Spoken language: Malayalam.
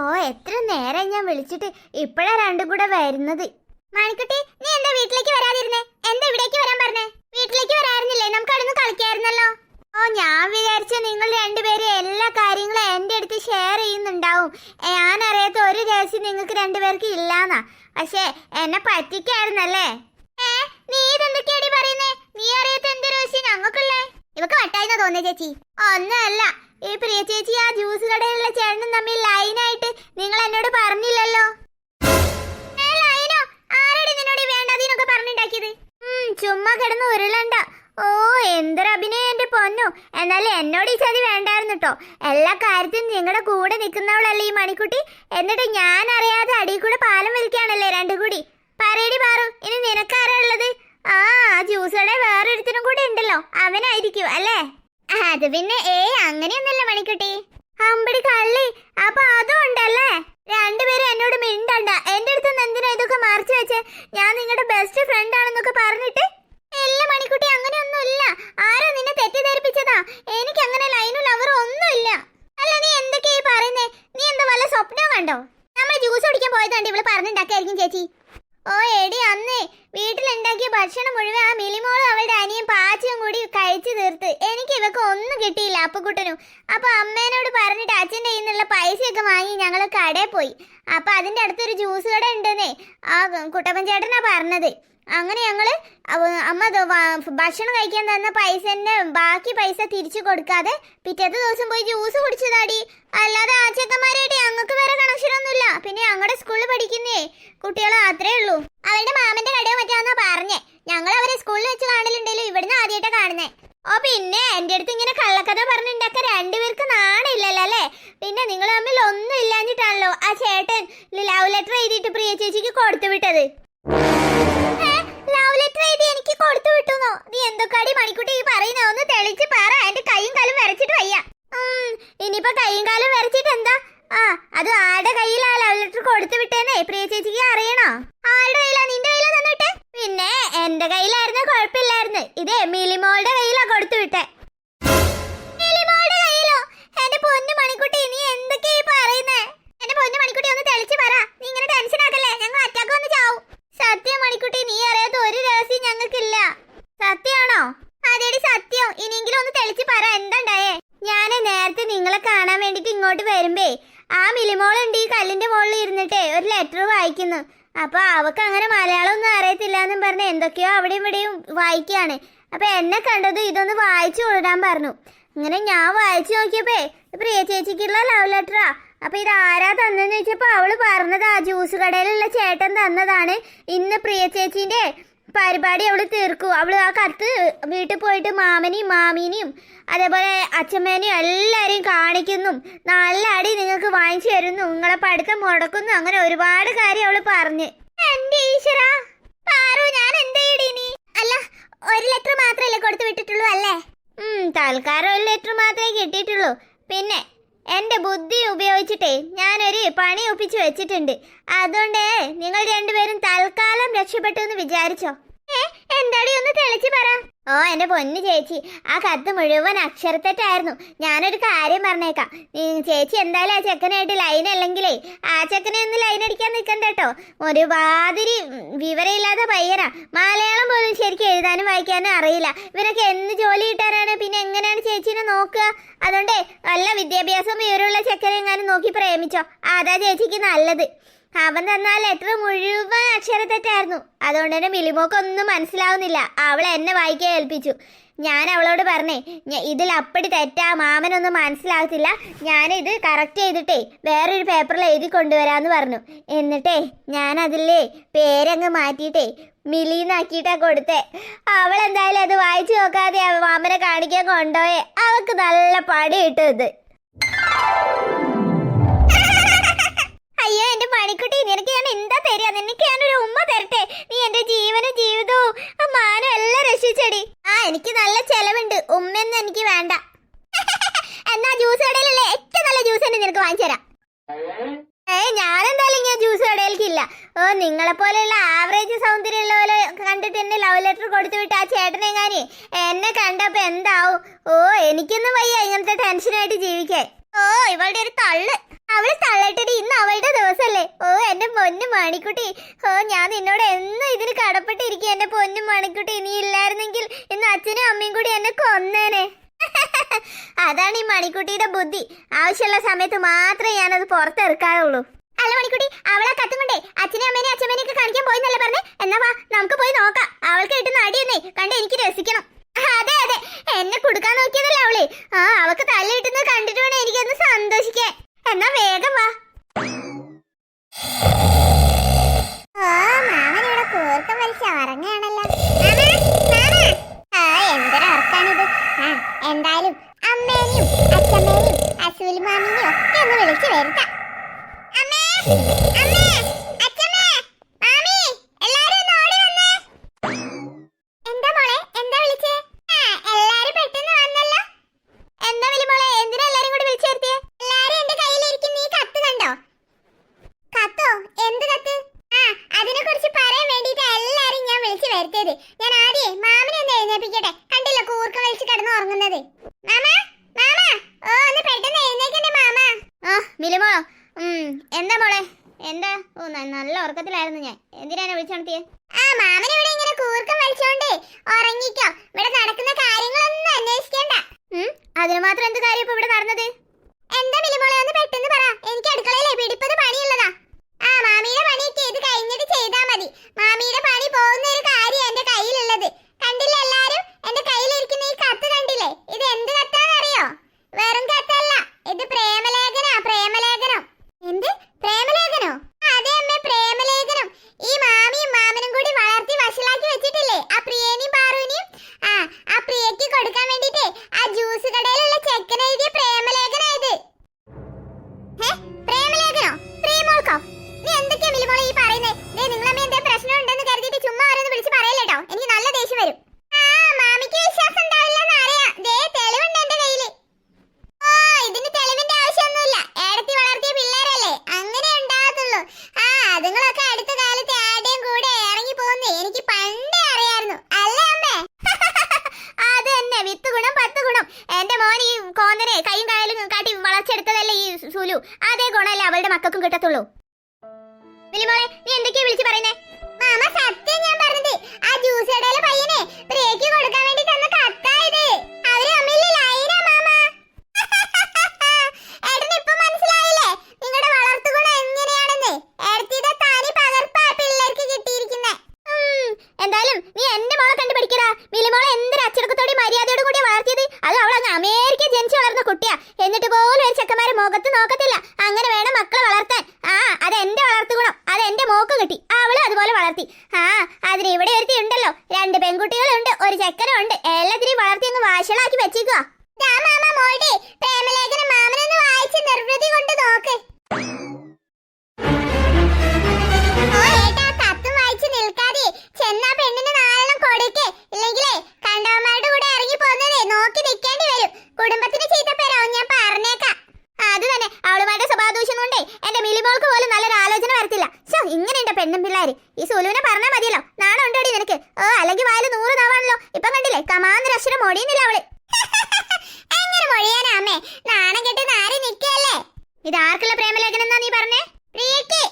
ഓ എത്ര നേരം ഞാൻ വിളിച്ചിട്ട് ഇപ്പഴാ രണ്ടും കൂടെ വരുന്നത്? മണിക്കുട്ടി നീ എന്താ വീട്ടിലേക്ക് വരാതിരുന്നേ? എന്താ ഇവിടേക്ക് വരാൻ പറഞ്ഞേ? വീട്ടിലേക്ക് വരായിരുന്നില്ലേ നമുക്ക് അവിടെ കളിക്കായിരുന്നല്ലോ. ഓ ഞാൻ വിചാരിച്ച നിങ്ങൾ രണ്ടുപേരും എല്ലാ കാര്യങ്ങളും എന്റെ അടുത്ത് ഷെയർ ചെയ്യുന്നുണ്ടാവും. ഞാൻ അറിയാത്ത ഒരു രഹസ്യം നിങ്ങൾക്ക് രണ്ടുപേർക്ക് ഇല്ലാന്നാ. പക്ഷേ എന്നെ പറ്റിക്കായിരുന്നല്ലേ? ഏ നീ ഇതെന്തൊക്കെയാടി പറയുന്നേ? നീ അറിയാത്ത എന്ത് രഹസ്യം ഞങ്ങൾക്കുള്ളേ? ഇവക്ക് വട്ടായിരുന്നു തോന്നിയ ചേച്ചി. ഒന്നല്ല ഈ പ്രിയ ചേച്ചി ആ ജ്യൂസ് കടയിലുള്ള ചേട്ടനും തമ്മിൽ ലൈനായിട്ട് നിങ്ങൾ എന്നോട് പറഞ്ഞില്ലല്ലോ? ചുമ്മാ കിടന്ന് ഉരുളണ്ട. ഓ എന്തൊരു അഭിനയം എന്റെ പൊന്നു. എന്നാലും എന്നോട് ഈ ചതി വേണ്ടായിരുന്നു കേട്ടോ എല്ലാ കാര്യത്തിനും നിങ്ങളുടെ കൂടെ നിൽക്കുന്നവളല്ലേ ഈ മണിക്കുട്ടി? എന്നിട്ട് ഞാൻ അറിയാതെ അടിയിൽ കൂടെ പാലം വലിക്കാണല്ലേ രണ്ടു കൂടി? പറയടി പാറു ഇനി നിനക്കാരാ ഉള്ളത്? ആ ജ്യൂസ് കട വേറൊരുത്തിനും കൂടെ ഉണ്ടല്ലോ. അവനായിരിക്കും അല്ലേ? അത് പിന്നെ ഏ അങ്ങനെയൊന്നല്ല മണിക്കുട്ടി. അമ്പടി കള്ളി. അപ്പൊ അതും ഉണ്ടല്ലേ? രണ്ടുപേരും എന്നോട് മിണ്ടണ്ട. എന്റെ അടുത്ത് നിന്ന് എന്തിനാ ഇതൊക്കെ മറച്ചു വെച്ച്? ഞാൻ നിങ്ങളുടെ ബെസ്റ്റ് ഫ്രണ്ട് ആണെന്നൊക്കെ പറഞ്ഞിട്ട്. ഇല്ല മണിക്കുട്ടി അങ്ങനെയൊന്നുമില്ല. ആരോ നിന്നെ തെറ്റിദ്ധരിപ്പിച്ചതാ? എനിക്ക് അങ്ങനെ ലൈനും ലവറും ഒന്നുമില്ല. അല്ല നീ എന്തൊക്കെയാ ഈ പറയുന്നേ? നീ എന്താ വല്ല സ്വപ്നം കണ്ടോ? നമ്മൾ ജ്യൂസ് കുടിക്കാൻ പോയതാണ്ട് ഇവൾ പറഞ്ഞുണ്ടാക്കായിരിക്കും ചേച്ചി. ഓ എടി അന്നേ വീട്ടിലുണ്ടാക്കിയ ഭക്ഷണം മുഴുവൻ ആ മിലിമോളും അവളുടെ അനിയും പാച്ചയും കൂടി കഴിച്ചു തീർത്ത്. കിട്ടിയില്ല. അപ്പുക്കുട്ടനും അപ്പൊ അമ്മേനോട് പറഞ്ഞിട്ട് അച്ഛന്റെ കയ്യിൽ പൈസയൊക്കെ വാങ്ങി ഞങ്ങൾ കടയിൽ പോയി. അപ്പൊ അതിന്റെ അടുത്തൊരു ജ്യൂസ് കട ഉണ്ടെന്നേ ആ കുട്ടപ്പൻ ചേട്ടനാ പറഞ്ഞത്. അങ്ങനെ ഞങ്ങൾ അമ്മ ഭക്ഷണം കഴിക്കാൻ തന്ന പൈസന്റെ ബാക്കി പൈസ തിരിച്ചു കൊടുക്കാതെ പിറ്റത്തെ ദിവസം പോയി ജ്യൂസ് കുടിച്ചതാടി. അല്ലാതെ ആ ചെക്കന്മാരായിട്ട് ഞങ്ങൾക്ക് വേറെ കണക്ഷനൊന്നുമില്ല പിന്നെ ഞങ്ങളുടെ സ്കൂളിൽ പഠിക്കുന്നേ കുട്ടികൾ മാത്രമേ ഉള്ളൂ. അവരുടെ മാമന്റെ കടയോ മറ്റാന്നാ പറഞ്ഞേ. ഞങ്ങൾ അവരെ സ്കൂളിൽ വെച്ച് കാണലുണ്ടെങ്കിലും ഇവിടുന്ന് ആദ്യമായിട്ടാണ് കാണുന്നേ. ഓ പിന്നെ എന്റെ അടുത്ത് ഇങ്ങനെ കള്ളക്കഥ പറഞ്ഞുണ്ടാക്കാൻ രണ്ടുപേർക്ക് നാണില്ലല്ലോ അല്ലേ പിന്നെ നിങ്ങൾ തമ്മിൽ ഒന്നും ഇല്ലാഞ്ഞിട്ടാണല്ലോ ആ ചേട്ടൻ ലവ് ലെറ്റർ എഴുതിയിട്ട് പ്രിയ ചേച്ചിക്ക് കൊടുത്തു വിട്ടത്. ലവ് ലെറ്റർ എഴുതി എനിക്ക് കൊടുത്തു വിട്ടുന്നോ? നീ എന്തൊക്കെയാടി മണിക്കുട്ടി ഈ പറയുന്ന? ഒന്ന് തെളിച്ച് പറ. എന്റെ കൈയും കാലും വരച്ചിട്ട് വയ്യ. ഇനിയിപ്പോ കൈയും കാലും വരച്ചിട്ട് എന്താ? ആ അത് ആരുടെ കയ്യിലാ ലവ് ലെറ്റർ കൊടുത്തു വിട്ടേന്നേ? പ്രിയ ചേച്ചിക്ക് അറിയണോ? ആരുടെ കയ്യിലാ? നിന്റെ പിന്നെ എന്റെ കയ്യിലായിരുന്നു കുഴപ്പമില്ലായിരുന്നു. ഇത് മിലിമോളുടെ കയ്യിലാ കൊടുത്തു വിട്ടെ. മിലിമോളുടെ കയ്യിലോ? എന്റെ പൊന്നു മണിക്കുട്ടി നീ എന്തൊക്കെയാ പറയുന്നേ? എന്റെ പൊന്നു മണിക്കുട്ടി ഒന്ന് തെളിച്ചു പറ. നീ ഇങ്ങനെ ടെൻഷൻ ആക്കല്ലേ? ഞങ്ങൾ അറ്റാക്ക് വന്ന് ചാവും. സത്യം മണിക്കുട്ടി നീ അറിയാത്ത ഒരു രഹസ്യം ഞങ്ങൾക്കില്ല. സത്യാണോ അതേടി സത്യം. ഇനിയെങ്കിലും ഒന്ന് തെളിച്ചു പറ എന്താണ്ടായേ? ഞാൻ നേരത്തെ നിങ്ങളെ കാണാൻ വേണ്ടിട്ട് ഇങ്ങോട്ട് വരുമ്പേ ആ മിലിമോളുണ്ട് ഈ കല്ലിന്റെ മുകളിൽ ഇരുന്നിട്ടേ ഒരു ലെറ്റർ വായിക്കുന്നു. അപ്പൊ അവക്ക് അങ്ങനെ മലയാളം ഒന്നും അറിയത്തില്ല എന്നും പറഞ്ഞ് എന്തൊക്കെയോ അവിടെയും ഇവിടെയും വായിക്കുകയാണ്. അപ്പൊ എന്നെ കണ്ടത് ഇതൊന്ന് വായിച്ചു കൊടുക്കാൻ പറഞ്ഞു. അങ്ങനെ ഞാൻ വായിച്ചു നോക്കിയപ്പേ പ്രിയ ചേച്ചിക്കുള്ള ലവ് ലെറ്ററാ അപ്പൊ ഇത് ആരാ തന്നെന്ന് വെച്ചപ്പോ അവൾ ആ ജ്യൂസ് കടയിലുള്ള ചേട്ടൻ തന്നതാണ്. ഇന്ന് പ്രിയ ചേച്ചിന്റെ പരിപാടി അവൾ തീർക്കും. അവൾ ആ കത്ത് വീട്ടിൽ പോയിട്ട് മാമനെയും മാമീനെയും അതേപോലെ അച്ഛമ്മേനെയും എല്ലാവരെയും കാണിക്കുന്നു. നല്ല അടി നിങ്ങൾക്ക് വാങ്ങിച്ചു തരുന്നു. നിങ്ങളെ പഠിത്തം മുടക്കുന്നു. അങ്ങനെ ഒരുപാട് കാര്യം അവൾ പറഞ്ഞ്. പാറു ഞാൻ അല്ല ഒരു ലെറ്റർ മാത്രമല്ലേ കൊടുത്തു വിട്ടിട്ടുള്ളൂ അല്ലേ? തൽക്കാലം ഒരു ലെറ്റർ മാത്രമേ കിട്ടിയിട്ടുള്ളൂ. പിന്നെ എന്റെ ബുദ്ധി ഉപയോഗിച്ചിട്ടേ ഞാനൊരു പണി ഒപ്പിച്ചു വെച്ചിട്ടുണ്ട്. അതുകൊണ്ട് നിങ്ങൾ രണ്ടുപേരും തൽക്കാലം രക്ഷപ്പെട്ടു എന്ന് വിചാരിച്ചോ? എന്താടി ഒന്ന് തെളിച്ച് പറ. ഓ എന്റെ പൊന്നു ചേച്ചി ആ കത്ത് മുഴുവൻ അക്ഷരത്തെറ്റായിരുന്നു. ഞാനൊരു കാര്യം പറഞ്ഞേക്കാം. ചേച്ചി എന്തായാലും ആ ചെക്കനായിട്ട് ലൈൻ അല്ലെങ്കിലേ ആ ചെക്കനെ ഒന്ന് ലൈൻ അടിക്കാൻ നിൽക്കണ്ട കേട്ടോ. ഒരുമാതിരി വിവരമില്ലാത്ത പയ്യനാ. മലയാളം പോലും ശരിക്കും എഴുതാനും വായിക്കാനും അറിയില്ല. ഇവരൊക്കെ എന്ത് ജോലി കിട്ടാനാണ് പിന്നെ എങ്ങനെയാണ് ചേച്ചീനെ നോക്കുക? അതുകൊണ്ടേ നല്ല വിദ്യാഭ്യാസം വിവരമുള്ള ചെക്കനെ എങ്ങാനും നോക്കി പ്രേമിച്ചോ? അതാ ചേച്ചിക്ക് നല്ലത്. അവൻ തന്ന ലെറ്റർ മുഴുവൻ അക്ഷരത്തെറ്റായിരുന്നു അതുകൊണ്ട് തന്നെ മിലിമോക്കൊന്നും മനസ്സിലാവുന്നില്ല. അവൾ എന്നെ വായിക്കാൻ ഏൽപ്പിച്ചു. ഞാൻ അവളോട് പറഞ്ഞേ "ഞ- ഇതിൽ അപ്പടി തെറ്റാ മാമനൊന്നും മനസ്സിലാകത്തില്ല. ഞാനിത് കറക്റ്റ് ചെയ്തിട്ടേ വേറൊരു പേപ്പറിൽ എഴുതി കൊണ്ടുവരാമെന്ന് പറഞ്ഞു. എന്നിട്ടേ ഞാൻ അതിലേ പേരങ്ങ് മാറ്റിയിട്ടേ മിലിന്നാക്കിയിട്ടാ കൊടുത്തേ. അവൾ എന്തായാലും അത് വായിച്ചു നോക്കാതെ മാമനെ കാണിക്കാൻ കൊണ്ടുപോയേ. അവൾക്ക് നല്ല പടി കിട്ടും അയ്യോ എന്റെ മണിക്കുട്ടി നിനക്ക് ഞാൻ എന്താ തരിക? നിനക്ക് ഞാനൊരു ഉമ്മ തരട്ടെ? നീ എന്റെ ജീവനും ജീവിതവും ആ മാനം എല്ലാം രക്ഷിച്ചടി. ആ എനിക്ക് നല്ല ചെലവുണ്ട്. ഉമ്മയൊന്നും എനിക്ക് വേണ്ട. എന്നാ ജ്യൂസ് കടയിലല്ലേ? ഏറ്റവും നല്ല ജ്യൂസ് തന്നെ നിനക്ക് വാങ്ങിച്ചു തരാം. ഏ ഞാനെന്തായാലും ഇങ്ങനെ ജ്യൂസ് കടയിലേക്കില്ല ഓ നിങ്ങളെ പോലെയുള്ള ആവറേജ് സൗന്ദര്യമുള്ള കണ്ടിട്ട് എന്നെ ലവ് ലെറ്റർ കൊടുത്തു വിട്ട് ആ ചേട്ടനെങ്ങാനി എന്നെ കണ്ടപ്പോ എന്താവും? ഓ എനിക്കൊന്നും വയ്യ ഇങ്ങനത്തെ ടെൻഷനായിട്ട് ജീവിക്കാൻ. ഓ ഇവളുടെ ഒരു തള്ളു. അവൾ തള്ളട്ടടി ഇന്ന് അവളുടെ ദിവസല്ലേ. ഓ എന്റെ പൊന്നു മണിക്കുട്ടി. ഓ ഞാൻ നിന്നോട് എന്നും ഇതിന് കടപ്പെട്ടിരിക്കും എന്റെ പൊന്നു മണിക്കുട്ടി. ഇനി ഇല്ലായിരുന്നെങ്കിൽ ഇന്ന് അച്ഛനും അമ്മയും കൂടി എന്നെ കൊന്നേനെ. അതാണ് ഈ മണിക്കുട്ടിയുടെ ബുദ്ധി. ആവശ്യമുള്ള സമയത്ത് മാത്രമേ ഞാനത് പുറത്തെറുക്കാറുള്ളൂ അല്ല മണിക്കുട്ടി അവളെ കത്തും കൊണ്ടേ അച്ഛനെ അമ്മേനെ അച്ഛമ്മേനെ ഒക്കെ കാണിക്കാൻ പോയിന്നല്ലേ പറഞ്ഞേ? എന്നാ വാ നമുക്ക് പോയി നോക്കാം. അവൾക്ക് കിട്ടുന്ന അടിയെന്നേ കണ്ട് എനിക്ക് രസിക്കണം. അതെ അതെ. എന്നെ കൊടുക്കാൻ നോക്കിയതല്ലേ അവൾ. ആ അവക്ക് തല്ല കിട്ടുന്നത് കണ്ടിട്ട് വേണം എനിക്കൊന്ന് സന്തോഷിക്കാൻ. എന്നാ വേഗം വാ ആ മാമൻ ഇവിടെ കൂർക്കം വലിച്ച് ഉറങ്ങാണല്ലോ ആ എന്തൊരർക്കാണിത് ആ എന്തായാലും അമ്മേനെയും അച്ഛമ്മേനെയും അസൂലി മാമിനെയും ഒക്കെ ഒന്ന് വിളിച്ചു വരുത്താം അമ്മേ അമ്മേ അച്ഛമ്മേ മാമി എല്ലാരും ഒന്ന് ഓടി വന്നേ എന്താ മോളെ എന്താ വിളിച്ചേ ആ എല്ലാരും പെട്ടെന്ന് വന്നല്ലോ എന്താ വിളി മോളെ എന്തിനാ എല്ലാരും കൂടി വിളിച്ചു വരുത്തിയേ എല്ലാരും എന്റെ കയ്യിലിരിക്കുന്ന ഈ കത്ത് കണ്ടോ കത്തോ എന്ത് കത്ത് ആ അതിനെ കുറിച്ച് പറയാൻ വേണ്ടിട്ട് എല്ലാരും ഞാൻ വിളിച്ചു വരുത്തിയത് ഞാൻ ആദ്യേ മാമനെ ഒന്ന് എഴുന്നേപ്പിക്കട്ടെ കണ്ടില്ല കൂർക്ക വലിച്ച് കിടന്ന് ഉറങ്ങുന്നത് മാമ മാമ ഓ ഒന്ന് പെട്ടെന്ന് എഴുന്നേക്കണ്ടേ മാമ ആ മിലിമോ ഉം എന്താ മോളെ എന്താ ഓ ന- നല്ല ഉറക്കത്തിലായിരുന്നു ഞാൻ. എന്തിനാണ് വിളിച്ചുണർത്തിയേ ആ മാമൻ ഇവിടെ ഇങ്ങനെ കൂർക്കം വലിച്ചോണ്ടേ ഉറങ്ങിക്കോ. ഇവിടെ നടക്കുന്ന കാര്യങ്ങളൊന്നും അന്വേഷിക്കണ്ട. അതിന് മാത്രം എന്ത് കാര്യം ഇപ്പൊ ഇവിടെ നടന്നത്? വളച്ചെടുത്തതല്ലേ ഈ സുലു? അതേ ഗുണമല്ലേ അവളുടെ മക്കൾക്കും കിട്ടത്തുള്ളൂ. വിളിമോളെ നീ എന്തൊക്കെയാ വിളിച്ചു പറയുന്നേ? മാമ സത്യം ഞാൻ പറഞ്ഞത്. ആ ജ്യൂസ് കടയിലെ പയ്യനെ ബ്രേക്ക് കൊടുക്കാൻ വേണ്ടി തന്ന കത്തായത് അവർ തമ്മിൽ ലൈന മാമ ഏട്ടന് ഇപ്പൊ മനസ്സിലായില്ലേ നിങ്ങളുടെ വളർത്തുഗുണം എങ്ങനെയാണെന്ന് ഏടത്തിയുടെ തനി പകർപ്പാ പിള്ളേർക്ക് കിട്ടിയിരിക്കുന്നെ എന്തായാലും നീ എന്റെ മോളെ കണ്ടു പഠിക്കടാ മിലിമോളെ എന്തൊരു അച്ചടക്കത്തോടെ മര്യാദയോടും കൂടി വളർത്തിയത് അത് അവളങ്ങ് അമേരിക്ക ജനിച്ചു വളർന്ന കുട്ടിയാ എന്നിട്ട് പോലും ഒരു ചെക്കന്മാരെ മുഖത്ത് നോക്കത്തില്ല അങ്ങനെ വേണം മക്കളെ വളർത്താൻ ആ അത് എന്റെ വളർത്തുഗുണം അത് എന്റെ മോക്ക് കിട്ടി. അവളെ അതുപോലെ വളർത്തി. സുലുവിനെ പറഞ്ഞാൽ മതിയല്ലോ. നാണം ഉണ്ടോടി നിനക്ക്? ഓ അല്ലെങ്കിൽ വായിൽ നൂറ് നാവാണല്ലോ. ഇപ്പൊ കണ്ടില്ലേ കമാന്നൊരു അക്ഷരം മൊഴിയുന്നില്ല അവൾ. അങ്ങനെ മൊഴിയാനാ അമ്മേ? നാണം കെട്ട് നാരി നിൽക്കല്ലേ? ഇത് ആർക്കുള്ള പ്രേമലേഖനം എന്നാ നീ പറഞ്ഞേ? പ്രിയക്ക്